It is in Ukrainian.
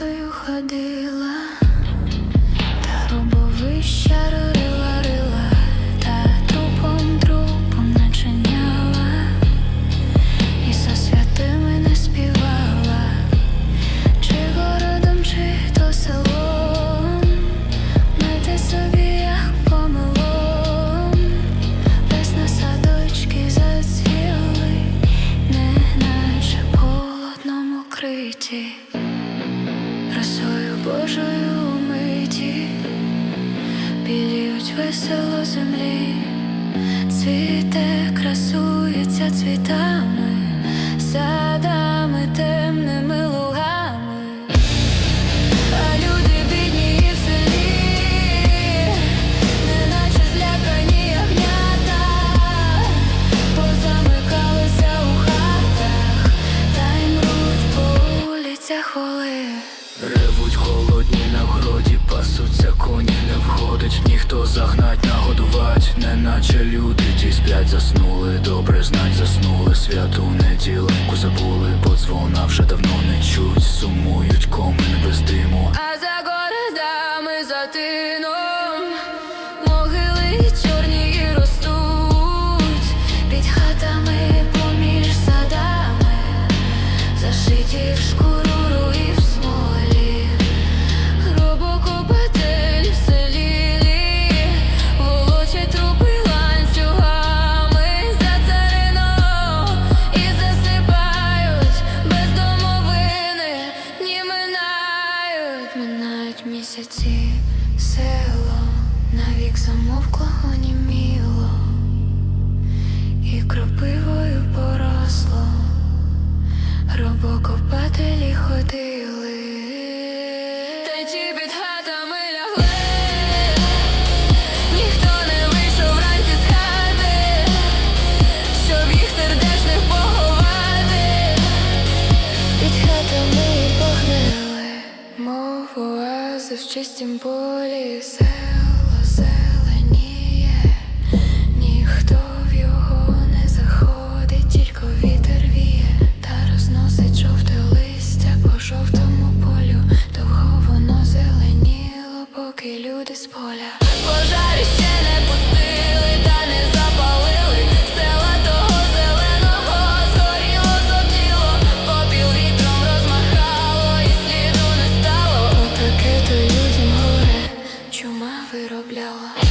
хатою ходила, та грубовища рила, рила, та трупом, трупом начиняла, і со святими не співала, чи городом, чи то селом, не те собі як помилом, весна садочки зацвіли, не наче полотном укриті кожної миті біліють весело землі, цвіте, красується цвітами. Не ніхто загнать, нагодувать, неначе люди. Ті сплять, заснули, добре знать, заснули, святу неділеньку забули, бо дзвона вже давно не чуть, сумують комини без диму. А за городами за тином могили чорні і ростуть. Під хатами поміж садами, зашиті в шкуру село навік замовкло, оніміло і кропивою чистім полі село зеленіє, ніхто в його не заходить, тільки вітер віє, та розносить жовте листя по жовтому полю. Довго воно зеленіло, поки люди з поля пожарі. Робляла.